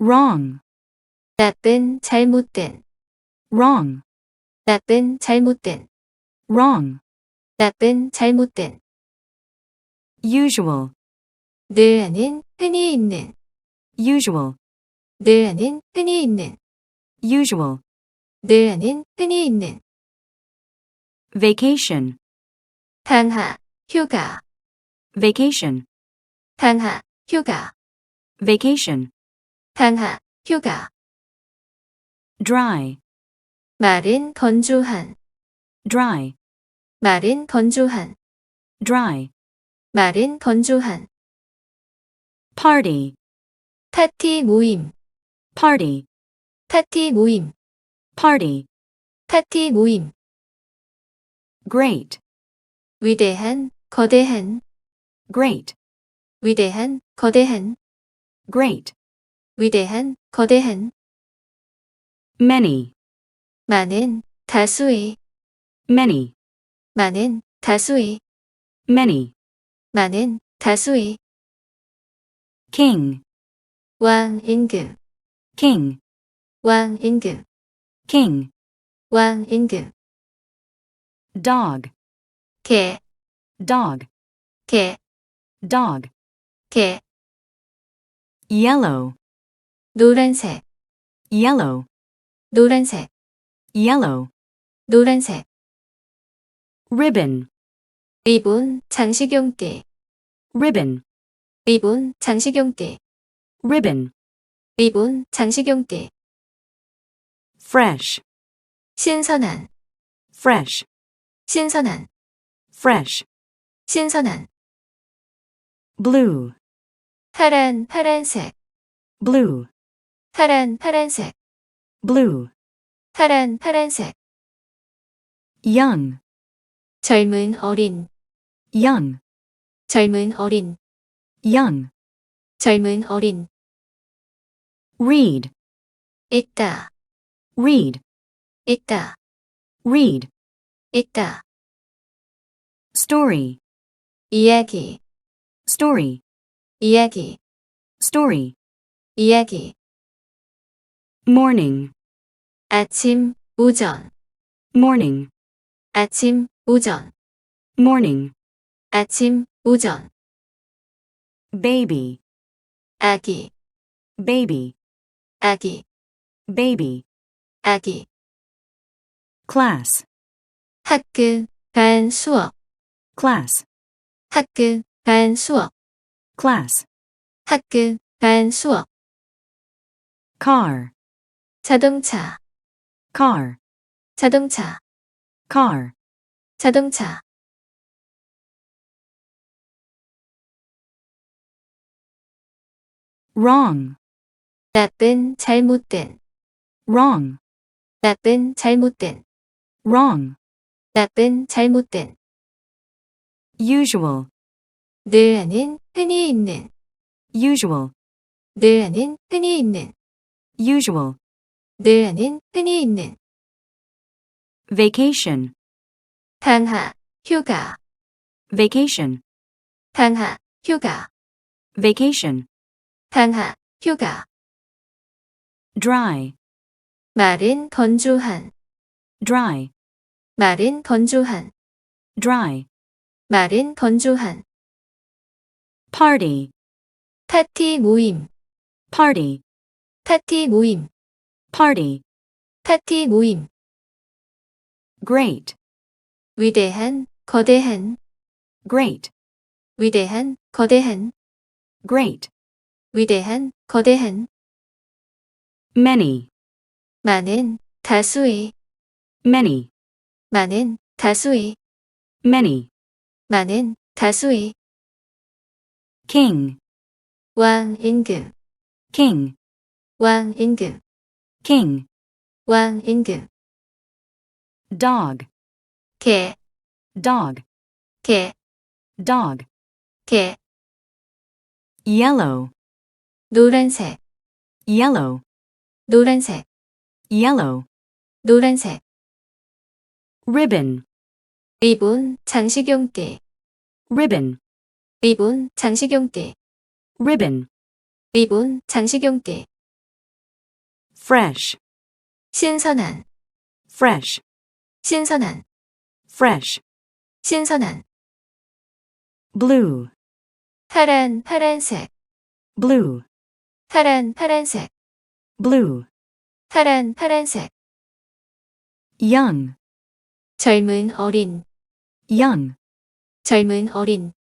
wrong, 나쁜, 잘못된, wrong, 나쁜, 잘못된, wrong, 나쁜, 잘못된, usual, 늘 하는, 흔히 있는, usual, 늘 하는, 흔히 있는, usual, 늘 하는, 흔히 있는, vacation, 방하, 휴가, vacation, 방하, 휴가, vacation, 방하, 휴가, dry, 마른, 건조한, dry, 마른, 건조한, dry, 마른, 건조한, party, 파티 모임, party, 파티 모임, party, 파티 모임, great, 위대한, 거대한, great, 위대한, 거대한, great, 위대한, 거대한, many, 많은, 다수의, many, 많은, 다수의, many, 많은, 다수의, king, 왕, 임금, king, 왕, 임금, king, 왕, 임금, dog, 개, dog, 개, dog, 개, yellow, 노란색, yellow, 노란색, yellow, 노란색, ribbon, 리본, 장식용띠, ribbon, 리본, 장식용띠, ribbon, 리본, 장식용띠, fresh, 신선한, fresh, 신선한, fresh, 신선한, blue, 파란, 파란색, blue, 파란, 파란색, blue, 파란, 파란색, young, 젊은 어린, young, 젊은 어린, young, 젊은 어린, read, 있다, read, 있다, read, 있다, story, 이야기, story, 이야기, story, 이야기, morning, 아침, 오전, morning, 아침, 오전, morning, 아침, 오전, baby, 아기, baby, 아기, baby, 아기, class, 학교, 반 수업, class, 학교, 반 수업, class, 학교, 반 수업, car, 자동차, car, 자동차, car, 자동차, wrong, 나쁜, 잘못된, wrong, 나쁜, 잘못된, wrong, 나쁜, 잘못된, usual, 늘 하는, 흔히 있는, usual, 늘 하는, 흔히 있는, usual, 늘 하는, 흔히 있는, vacation, 방하, 휴가, vacation, 방하, 휴가, vacation, 방하, 휴가, dry, 마른, 건조한, dry, 마른, 건조한, dry, 마른, 건조한, party, 파티 모임, party, 파티 모임, party, 파티 모임, great, 위대한, 거대한, great, 위대한, 거대한, great, 위대한, 거대한, many, 많은, 다수의, many, 많은, 다수의, many, 많은, 다수의, king, 왕, 임금, king, 왕, 임금, king, 왕, 임금, dog, 개, dog, 개, dog, 개, yellow, 노란색, yellow, 노란색, yellow, 노란색, ribbon, 리본, 장식용띠, ribbon, 리본, 장식용띠, ribbon, 리본, 장식용띠, fresh, 신선한, fresh, 신선한, fresh, 신선한. blue, 파란, 파란색, blue, 파란, 파란색, blue, 파란, 파란색. young, 젊은 어린, young, 젊은 어린,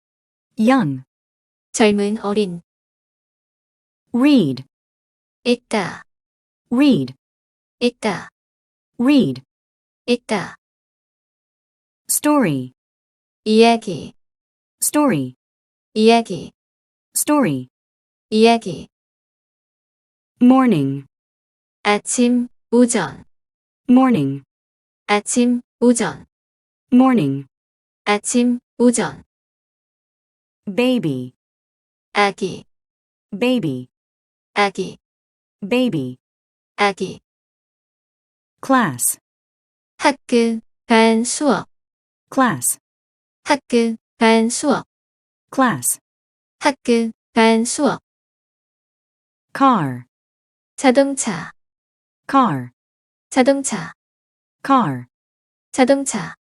young, 젊은 어린. read, 읽다, read, 읽다, read, 읽다. story, 이야기, story, 이야기, story, 이야기. morning, 아침, 오전, morning, 아침, 오전, morning, 아침, 오전. baby, 아기, baby, 아기, baby, 아기. class, 학교, 반 수업, class, 학교, 반 수업, class, 학교, 반 수업. car, 자동차, car, 자동차, car, 자동차.